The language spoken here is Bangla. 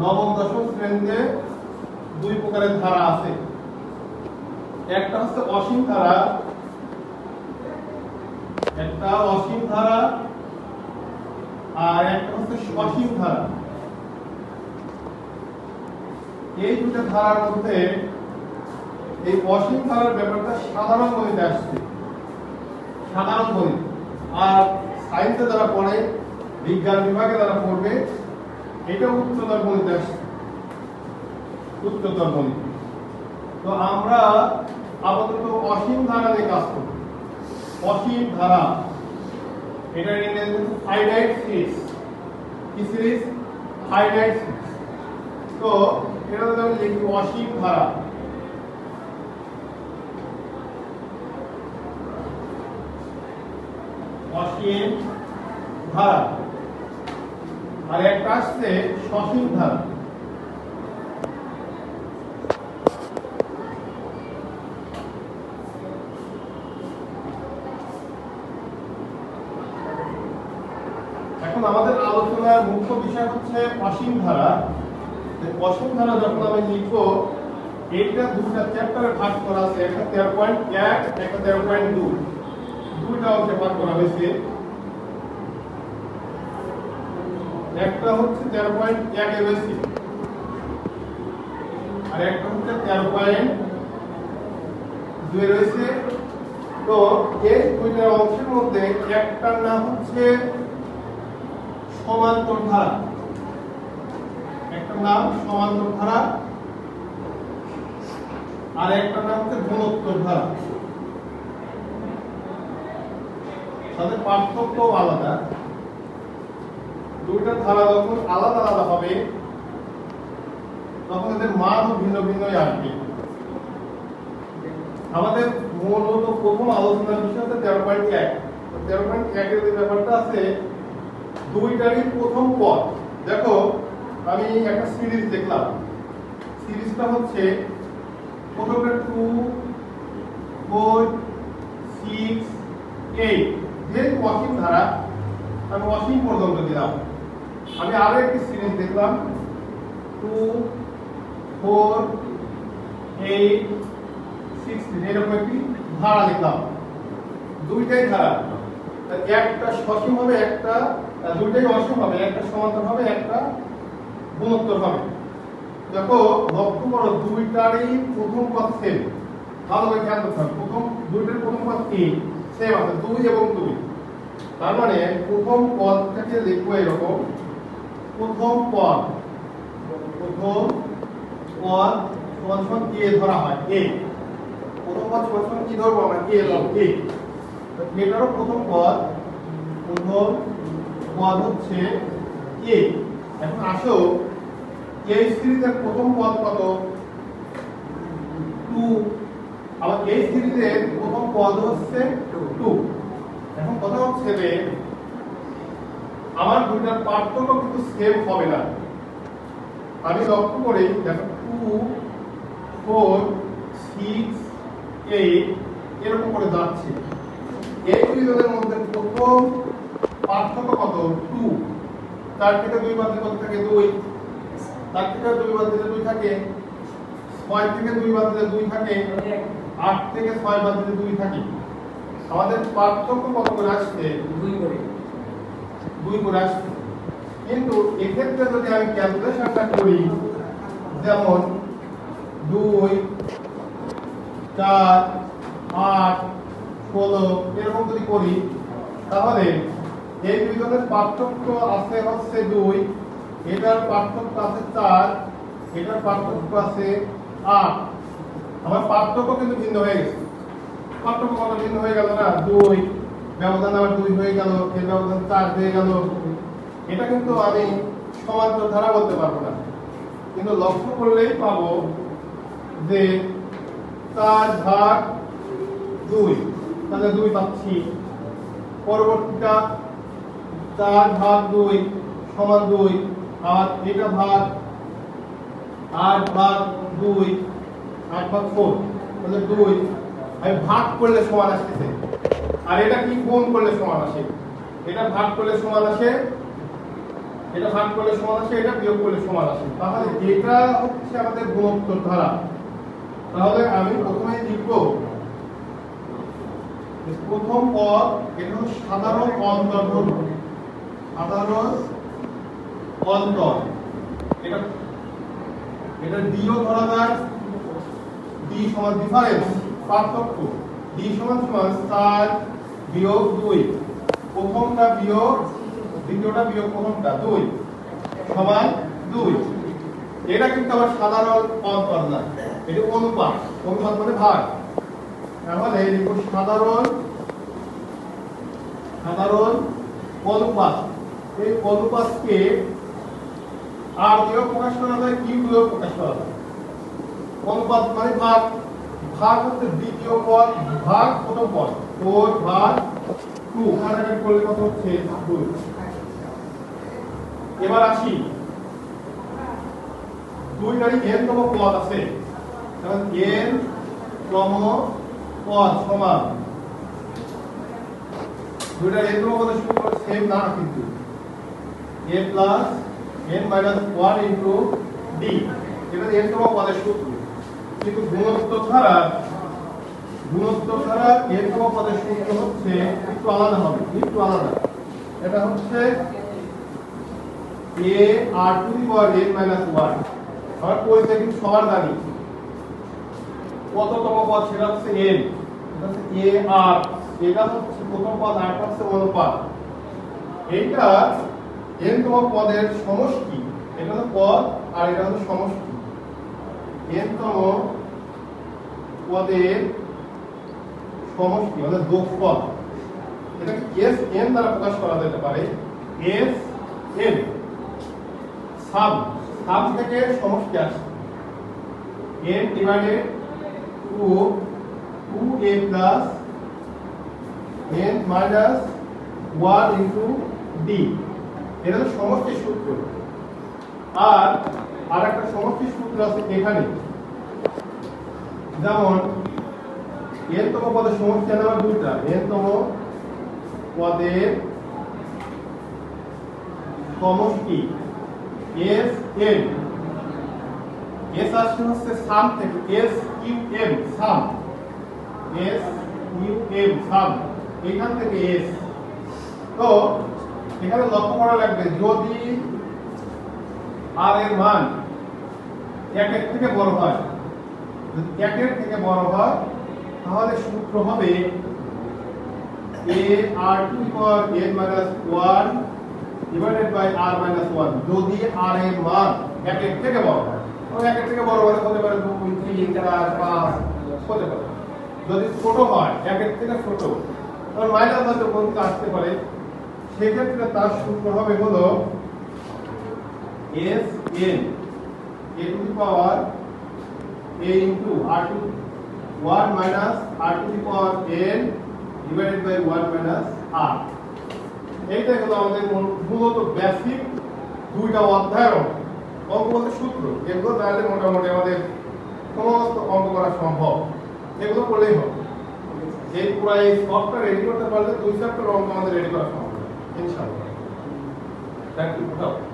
নবম, দশম শ্রেণীতে দুই প্রকারের ধারা আছে। একটা হচ্ছে অসীম ধারা, একটা অসীম ধারা, আর একটা হচ্ছে সসীম ধারা। এই দুটো ধারার মধ্যে এই অসীম ধারার ব্যাপারটা সাধারণ গণিতে আসছে। সাধারণ গণিত। আর সায়েন্সে যারা পড়ে, বিজ্ঞান বিভাগে যারা পড়বে এটা উচ্চতর গণিতে আসছে উচ্চতর গণিত। তো আমরা আপাতত অসীম ধারা নিয়ে কাজ করব। অসীম ধারা। এটা ইংরেজি ফাইনাইট সিরিজ কি সিরিজ ফাইনাইট সিরিজ তো এটা যদি আমি লিখি অসীম ধারা। অসীম ধারা। আর একটা আসছে সসীম ধারা এখন আমাদের আলোচনার মুখ্য বিষয় হচ্ছে অসীম ধারা। অসীম ধারা যখন আমি লিখব, এইটা দুটা চ্যাপ্টারে ভাগ করা আছে। একটা তেরো পয়েন্ট এক, একটা তেরো পয়েন্ট দুই। দুইটা অংশে ভাগ করা হয়েছে। একটা হচ্ছে তেরো পয়েন্ট এক বেশি আর একটা হচ্ছে তেরো পয়েন্ট দুই রয়েছে। তো এই দুইটা অংশের মধ্যে একটার নাম হচ্ছে সমান্তর ধারা। একটা নাম সমান্তর ধারা, আর একটা নাম হচ্ছে গুণোত্তর ধারা। তাদের পার্থক্য আলাদা। দুইটা ধারা যখন আলাদা আলাদা হবে, তখন এদের মানও ভিন্ন ভিন্নই আসবে। আমাদের মূলত প্রথম আলোচনার বিষয় হচ্ছে তেরো পয়েন্ট এক। তেরো পয়েন্ট একের যে ব্যাপারটা আছে, দুইটারই প্রথম পদ দেখো, আমি একটা সিরিজ দেখলাম। সিরিজটা হচ্ছে প্রথমটা টু, ফোর, সিক্স, এইট। যে অসীম ধারা, আমি অসীম পর্যন্ত দিলাম। আমি আরও একটি সিরিজ দেখলাম। টু ফোর এইট সিক্সটিন এরকম একটি ধারা লিখলাম। দুইটাই ধারা। একটা সসীম হবে, একটা দুইটাই অসীম হবে। একটা সমান্তর হবে, একটা গুণোত্তর হবে। দেখো, লক্ষ্য করো, দুইটারই প্রথম পদ সেম ভালো করে খেয়াল করতে হবে। প্রথম দুইটার প্রথম পদ কি? সেম আছে, দুই এবং দুই। তার মানে প্রথম পদটাকে লিখব এরকম। প্রথম পদ প্রথম পদ সমান কে ধরা হয়? এ প্রথম পদ সমান কি ধরবো আমরা? কে ধরবো এ তো এটারও প্রথম পদ প্রথম পদ হচ্ছে এ এখন আসো এই সিরিজের প্রথম পদ কত? টু আবার এই সিরিজের প্রথম পদ হচ্ছে টু এখন কথা হচ্ছে আমার দুইটার পার্থক্য কিন্তু সেম হবে না। আমি লক্ষ্য করি, দেখো টু ফোর সিক্স এইট এরকম করে যাচ্ছে। এই দুইজনের মধ্যে প্রথম পার্থক্য কত? টু তার থেকে দুই বাদ দিলে কত থাকে? দুই। তার থেকে দুই বাদ দিলে দুই থাকে? ছয় থেকে দুই বাদ দিলে দুই থাকে? আট থেকে ছয় বাদ দিলে দুই থাকে। আমাদের পার্থক্য কত করে আসছে? দুই করে। দুই করে আসছে কিন্তু এক্ষেত্রে যদি আমি ক্যালকুলেশনটা করি, যেমন দুই, চার, আট, ষোলো, এরকম যদি করি, তাহলে এই দুইজনের পার্থক্য আছে হচ্ছে দুই, এটার পার্থক্য আছে চার, এটার পার্থক্য আছে আট। আমার পার্থক্য কিন্তু ভিন্ন হয়ে গেছে। পার্থক্য কত ভিন্ন হয়ে গেল না? দুই। ব্যবধান আবার দুই হয়ে গেল এর ব্যবধান চার হয়ে গেল। এটা কিন্তু আমি সমান্তর ধারা বলতে পারব না। কিন্তু লক্ষ্য করলেই পাবো যে চার ভাগ দুই, তাহলে দুই পাচ্ছি পরবর্তীটা চার ভাগ দুই সমান দুই, আর এটা ভাগ আট ভাগ দুই, আট ভাগ ফোর তাহলে দুই, আমি ভাগ করলে সমান আসতেছে। আর এটা কি গুণ করলে সমান আসে? এটা ভাগ করলে সমান আসে, এটা ভাগ করলে সমান আসে, এটা বিয়োগ করলে সমান আসে। তাহলে এটা হচ্ছে আমাদের গুণোত্তর ধারা। তাহলে আমি প্রথমে লিখব প্রথম পদ, এটা সাধারণ অন্তর সাধারণ অন্তর। এটা এটা ডিও ধরা যায় ডি সমান ডিফারেন্স পার্থক্য। ডি সমান সমান চার বিয়োগ দুই। প্রথমটা বিয়োগ, দ্বিতীয়টা বিয়োগ, প্রথমটা দুই। সমান দুই। এটা কিন্তু আবার সাধারণ অন্তর না। এটা অনুপাত অনুপাত মানে ভাগ। তাহলে সাধারণ সাধারণ অনুপাত। এই অনুপাতকে আর দিয়েও প্রকাশ করা যায় কিউ দিয়েও প্রকাশ করা যায়। অনুপাত মানে ভাগ। ভাগ হচ্ছে দ্বিতীয় পদ, ভাগ প্রথম পদ। ফোর ভাগ টু কাটাকাটি করলে কত হচ্ছে দুই এবার আসি। দুই গাড়ি এন তম পদ আছে। কারণ এন তম পদ সমান। দুইটা এন তম পদের সূত্র সেম না, কিন্তু। a n minus one into D এটা এন তম পদের সূত্র কিন্তু গুণোত্তর ধারা ধারা এন পদের সূত্র হচ্ছে একটু আলাদা হবে, একটু আলাদা। এটা হচ্ছে a r to minus one পরিচয় কিন্তু সবার কততম পদ সেটা হচ্ছে হচ্ছে a r এটা হচ্ছে প্রথম পদ, আর হচ্ছে অনুপাত এইটা n তম পদের সমষ্টি। এটা হলো পদ আর এটা হলো সমষ্টি। N তম পদের সমষ্টি মানে যোগফল এটাকে s n দ্বারা প্রকাশ করা যেতে পারে? S N sub. সাব থেকে সমষ্টি আসে n divided to two A plus n minus one into D এটা তো সমষ্টি সূত্র। আর আর একটা সমষ্টি সূত্র আছে এখানে। যেমন n তম পদের সমষ্টি আছে আমার দুইটা। n তম পদের সমষ্টি এস এম। এস আসছে হচ্ছে সাম থেকে S U M, sum. S U M, sum. এখান থেকে এস। তো, এখানে লক্ষ্য করা লাগবে, যদি আর এর মান একের থেকে বড় হয়, যদি একের থেকে বড় হয় তাহলে সূত্র হবে a r to power n minus one divided by r minus one যদি r এর মান একের থেকে বড় হয় তো একের থেকে বড় হলে হতে পারে দুই, তিন, চার, পাঁচ, হতে পারে। যদি ছোট হয় একের থেকে ছোট তখন মাইনাস হয়তো কোনটা আসতে পারে। সেক্ষেত্রে তার সূত্র হবে হলো S n, a to power A into R to 1 minus r to the power n divided by 1 minus r. এইটাই হলো আমাদের মূল- মূলত বেসিক দুইটা অধ্যায়ের অঙ্ক বলতে সূত্র। এগুলো জানলে মোটামুটি আমাদের সমস্ত অঙ্ক করা সম্ভব। এগুলো করলেই হবে। এই পুরো এই সফটওয়্যার রেডি করতে পারলে দুই চ্যাপ্টার অঙ্ক আমাদের রেডি করা সম্ভব। ইনশাআল্লাহ। Thank you